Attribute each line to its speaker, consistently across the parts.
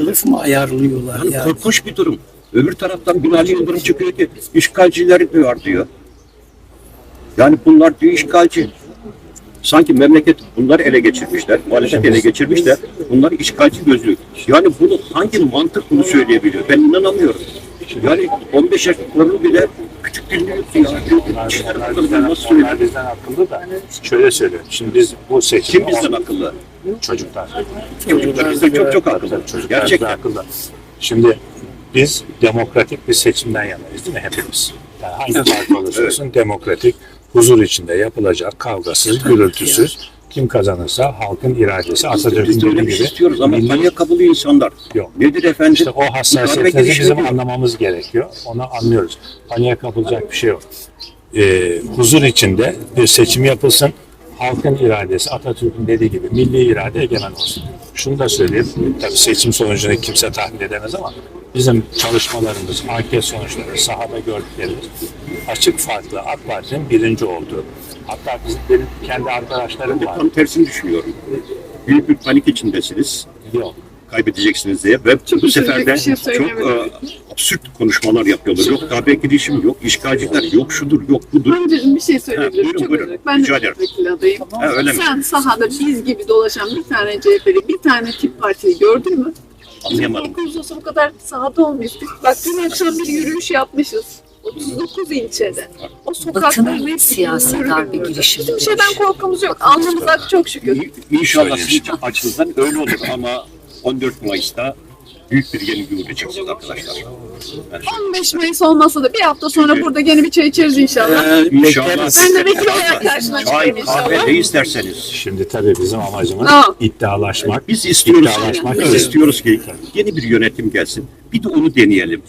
Speaker 1: Kılıf mı ayarlıyorlar
Speaker 2: Yani
Speaker 1: yani?
Speaker 2: korkunç bir durum. Öbür taraftan Binali Yıldırım çıkıyor ki işgalcileri diyor diyor. Yani bunlar diyor işgalci. Sanki memleket bunları ele geçirmişler, muhalefet ele geçirmişler. Bunlar işgalci gözlü. Yani bunu hangi mantık bunu söyleyebiliyor? Ben inanamıyorum. Yani 15 yaşlarını bile küçük dinliyor.
Speaker 3: Onlar bizden, akıllı da şöyle söylüyorum. Şimdi biz bu seçimi
Speaker 2: Kim bizden akıllı?
Speaker 3: Çocuklar.
Speaker 2: Çocuklar bizden çok çok akıllı.
Speaker 3: Çocuklar
Speaker 2: Gerçekten.
Speaker 3: akıllı. Şimdi biz demokratik bir seçimden yanayız değil mi hepimiz? Yani hangi parti olursa olsun demokratik, huzur içinde yapılacak, kavgasız, gürültüsüz. Kim kazanırsa halkın iradesi Atatürk'ün dediği
Speaker 2: bir şey
Speaker 3: gibi
Speaker 2: istiyoruz ama
Speaker 3: milli-
Speaker 2: kapılı insanlar.
Speaker 3: Yok.
Speaker 2: Nedir efendim?
Speaker 3: İşte o
Speaker 2: girişimi
Speaker 3: bizim
Speaker 2: diyor.
Speaker 3: anlamamız gerekiyor. Onu anlıyoruz. Paniğe kapılacak bir şey yok. Ee, huzur içinde bir seçim yapılsın. Halkın iradesi Atatürk'ün dediği gibi milli irade egemen olsun. Şunu da söyleyeyim. Tabii seçim sonucunu kimse tahmin edemez ama bizim çalışmalarımız, anket sonuçları, sahada gördüklerimiz açık farklı AK Parti'nin birinci olduğu. Hatta bizim benim kendi arkadaşlarım var.
Speaker 2: Tam tersini düşünüyorum. Büyük bir panik içindesiniz.
Speaker 3: Yok.
Speaker 2: Kaybedeceksiniz diye ve bu sefer de
Speaker 4: bir şey
Speaker 2: çok
Speaker 4: söyleyebilirim.
Speaker 2: e, absürt konuşmalar yapıyorlar. Yok darbe girişimi, yok işgalciler, yok şudur, yok budur.
Speaker 4: Önceden bir şey söyleyebilirim.
Speaker 2: Ha, buyurun,
Speaker 4: Çok
Speaker 2: buyurun.
Speaker 4: özür. Ben de
Speaker 2: Rica ederim.
Speaker 4: milletvekili adayım.
Speaker 2: Ha, öyle mi?
Speaker 4: Sen sahada biz gibi dolaşan bir tane CHP'li, bir tane tip partiyi gördün mü?
Speaker 2: Anlayamadım.
Speaker 4: 9 olsa bu kadar sahada olmuştuk. Bak dün akşam bir yürüyüş yapmışız. 39 ilçede. O sokakların
Speaker 5: darbe
Speaker 4: yürür.
Speaker 5: girişimi
Speaker 4: Hiçbir şeyden korkumuz yok. Alnımız çok şükür.
Speaker 2: İnşallah sizin açınızdan öyle olur ama 14 Mayıs'ta büyük bir yenilgi uğrayacaksınız arkadaşlar. Yani
Speaker 4: 15 Mayıs olmasa da bir hafta sonra burada gene bir çay içeriz inşallah.
Speaker 1: Ee,
Speaker 2: İnşallah.
Speaker 4: Ben de olarak karşına
Speaker 2: Çay, kahve ne isterseniz.
Speaker 3: Şimdi tabii bizim amacımız
Speaker 4: Tamam.
Speaker 3: iddialaşmak.
Speaker 2: Biz istiyoruz,
Speaker 3: iddialaşmak
Speaker 2: biz istiyoruz ki yeni bir yönetim gelsin. Bir de onu deneyelim.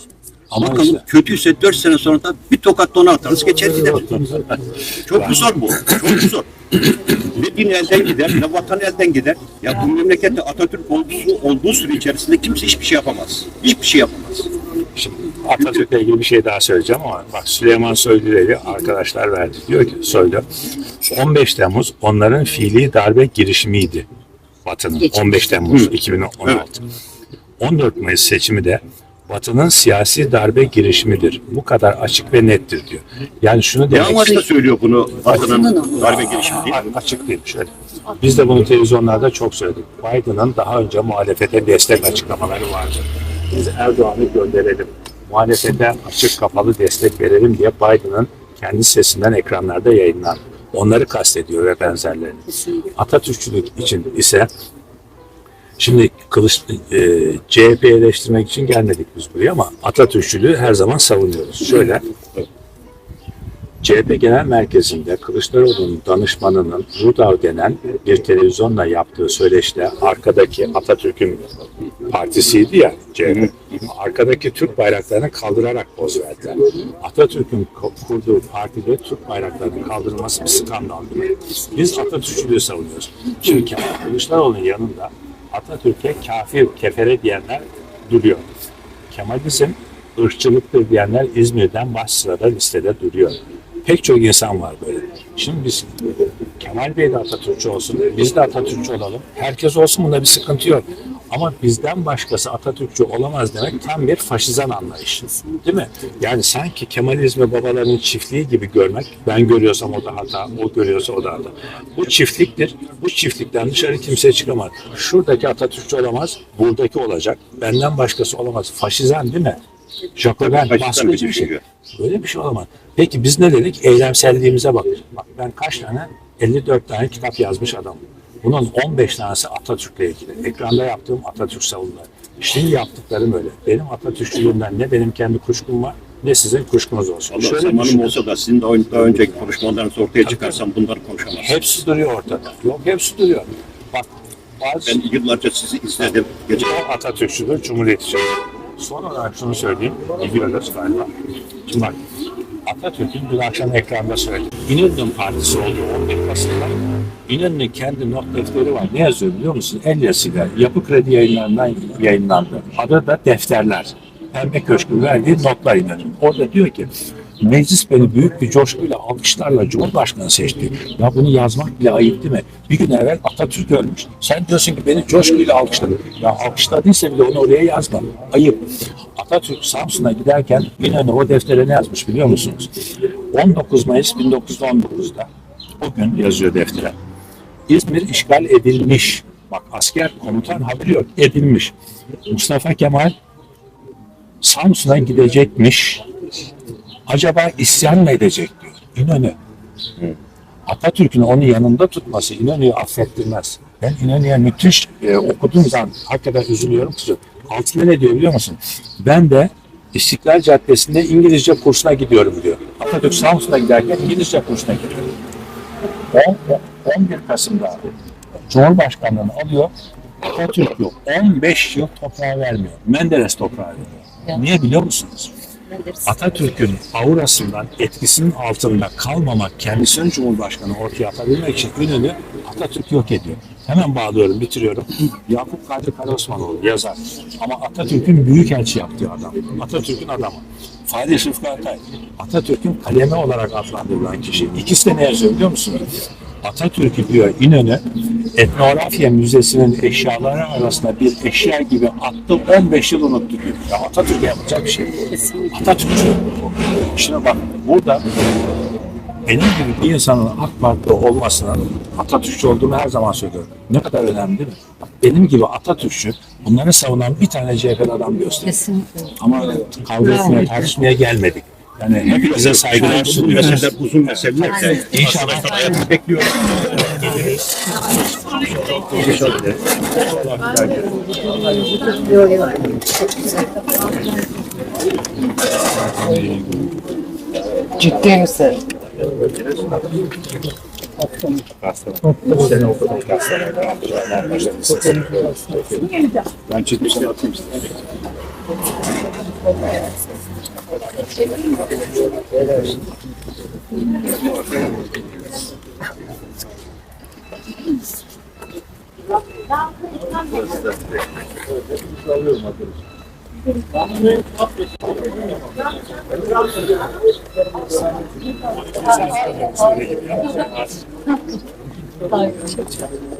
Speaker 3: Ama işte-
Speaker 2: kötüyse 4 sene sonra da bir tokat ona atarız geçer gider. Çok mu zor bu? Çok mu zor? ne din elden gider, ne vatan elden gider. Ya bu memlekette Atatürk olduğu, olduğu süre içerisinde kimse hiçbir şey yapamaz. Hiçbir şey yapamaz.
Speaker 3: Şimdi Atatürk'le ilgili bir şey daha söyleyeceğim ama bak Süleyman Soylu'yla arkadaşlar verdi. Diyor ki Soylu 15 Temmuz onların fiili darbe girişimiydi. Batı'nın
Speaker 5: Geçmiş.
Speaker 3: 15 Temmuz 2016. 14 Mayıs seçimi de Batı'nın siyasi darbe girişimidir. Bu kadar açık ve nettir diyor. Yani şunu
Speaker 2: Ne
Speaker 3: demek
Speaker 2: amaçla söylüyor bunu
Speaker 5: Batı'nın
Speaker 2: darbe girişimi değil?
Speaker 3: A- açık değil şöyle. Biz de bunu televizyonlarda çok söyledik. Biden'ın daha önce muhalefete destek açıklamaları vardı. Biz Erdoğan'ı gönderelim. Muhalefete açık kapalı destek verelim diye Biden'ın kendi sesinden ekranlarda yayınlandı. Onları kastediyor ve benzerlerini. Atatürkçülük için ise Şimdi kılıç, e, CHP eleştirmek için gelmedik biz buraya ama Atatürkçülüğü her zaman savunuyoruz. Şöyle, CHP Genel Merkezi'nde Kılıçdaroğlu'nun danışmanının Rudav denen bir televizyonla yaptığı söyleşte arkadaki Atatürk'ün partisiydi ya CHP. Arkadaki Türk bayraklarını kaldırarak poz verdiler. Atatürk'ün kurduğu partide Türk bayraklarının kaldırılması bir skandal. Biz Atatürkçülüğü savunuyoruz. Kemal Kılıçdaroğlu'nun yanında Atatürk'e kafir, kefere diyenler duruyor. Kemalizm ırkçılıktır diyenler İzmir'den baş sırada listede duruyor. Pek çok insan var böyle. Şimdi biz Kemal Bey de Atatürkçü olsun, biz de Atatürkçü olalım. Herkes olsun bunda bir sıkıntı yok. Ama bizden başkası Atatürkçü olamaz demek tam bir faşizan anlayış. Değil mi? Yani sanki Kemalizmi babalarının çiftliği gibi görmek, ben görüyorsam o da hata, o görüyorsa o da hata. Bu çiftliktir. Bu çiftlikten dışarı kimse çıkamaz. Şuradaki Atatürkçü olamaz, buradaki olacak. Benden başkası olamaz. Faşizan değil mi? Jacoben, baskıcı
Speaker 2: bir
Speaker 3: şey. Böyle bir şey olamaz. Peki biz ne dedik? Eylemselliğimize bak. Bak ben kaç tane? 54 tane kitap yazmış adam. Bunun 15 tanesi Atatürk'le ilgili. Ekranda yaptığım Atatürk savunuları. Şimdi yaptıklarım öyle. Benim Atatürkçülüğümden ne benim kendi kuşkum var ne sizin kuşkunuz olsun.
Speaker 2: Allah
Speaker 3: Şöyle
Speaker 2: zamanım
Speaker 3: düşünün.
Speaker 2: olsa da sizin daha, daha önceki konuşmalarınızı ortaya çıkarsam bunları konuşamazsınız.
Speaker 3: Hepsi duruyor ortada. Yok hepsi duruyor. Bak bazı
Speaker 2: Ben yıllarca sizi izledim. Gece
Speaker 3: Atatürkçüdür, Cumhuriyetçi. Son olarak şunu söyleyeyim, biliyoruz galiba. Şimdi bak, Atatürk'ün dün akşam ekranda söyledi. İnönü'nün partisi olduğu 11 Kasım'da İnönü'nün kendi not defteri var. Ne yazıyor biliyor musun? El yazıyla Yapı Kredi yayınlarından yayınlandı. Adı da defterler. Pembe Köşk'ün verdiği notlar İnönü. Orada diyor ki Meclis beni büyük bir coşkuyla alkışlarla Cumhurbaşkanı seçti. Ya bunu yazmak bile ayıp değil mi? Bir gün evvel Atatürk ölmüş. Sen diyorsun ki beni coşkuyla alkışladı. Ya alkışladıysa bile onu oraya yazma. Ayıp. Atatürk Samsun'a giderken İnönü o deftere ne yazmış biliyor musunuz? 19 Mayıs 1919'da o gün yazıyor deftere. İzmir işgal edilmiş. Bak asker komutan haberi yok. Edilmiş. Mustafa Kemal Samsun'a gidecekmiş. Acaba isyan mı edecek diyor. İnönü. Atatürk'ün onu yanında tutması İnönü'yü affettirmez. Ben İnönü'ye müthiş e, okuduğum zaman hakikaten üzülüyorum kızıyorum. Altında ne diyor biliyor musun? Ben de İstiklal Caddesi'nde İngilizce kursuna gidiyorum diyor. Atatürk Samsun'a giderken İngilizce kursuna gidiyor. 10, 11 Kasım'da Cumhurbaşkanlığını alıyor. Atatürk yok. 15 yıl toprağı vermiyor. Menderes toprağı veriyor. Niye biliyor musunuz? Atatürk'ün aurasından, etkisinin altında kalmamak, kendisinin Cumhurbaşkanı ortaya atabilmek için İnönü Atatürk yok ediyor. Hemen bağlıyorum, bitiriyorum. Yakup Kadri Karaosmanoğlu yazar. Ama Atatürk'ün büyükelçi yaptığı adam. Atatürk'ün adamı. Fahri Rıfkı Atay. Atatürk'ün kalemi olarak adlandırılan kişi. İkisi de ne yazıyor biliyor musunuz? Atatürk'ü diyor İnönü etnografya müzesinin eşyaları arasında bir eşya gibi attı 15 yıl unuttu diyor. Ya Atatürk'e yapacak bir şey. yok. Atatürkçü. Şimdi bak burada benim gibi bir insanın AK Parti'de olmasının Atatürkçü olduğumu her zaman söylüyorum. Ne kadar önemli değil mi? Benim gibi Atatürkçü bunları savunan bir tane CHP'li adam göster.
Speaker 1: Kesinlikle.
Speaker 3: Ama kavga etmeye, tartışmaya gelmedik. Yani hepinize saygılar
Speaker 2: bu
Speaker 3: sunuyorum.
Speaker 2: meseleler uzun meseleler de
Speaker 3: İnşallah.
Speaker 2: bekliyorum.
Speaker 1: Ciddi misin?
Speaker 3: Ben çıkmıştım atayım size.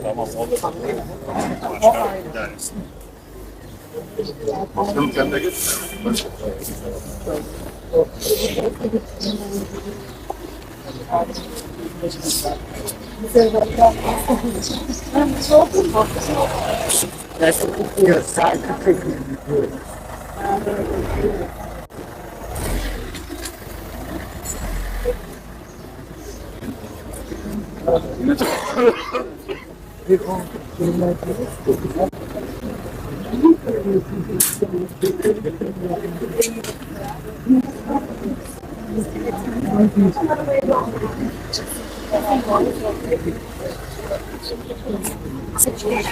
Speaker 3: Tamam oldu. Başka bir tanesi. Bakalım sen de git. That's your scientific review. Thank you.
Speaker 1: Nasıl tutuyor?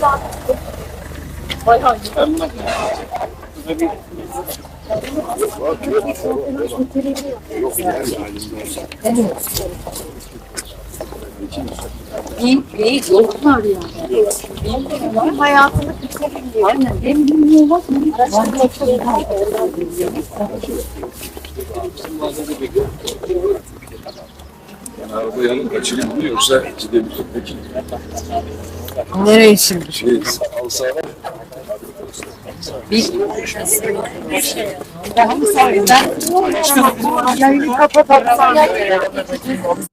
Speaker 1: Sarkı tutuyor. İyi, iyi yollar yani.
Speaker 4: Hayatını bitirebiliyor.
Speaker 1: Aynen. Benim bilmiyorum bak.
Speaker 5: Araba yanıp kaçırayım mı yoksa gidebilir peki?
Speaker 1: Nereye şimdi?
Speaker 5: Şey, sağ sağ
Speaker 1: Bilmiyorum. Ben, ben, ben, yayını kapatalım.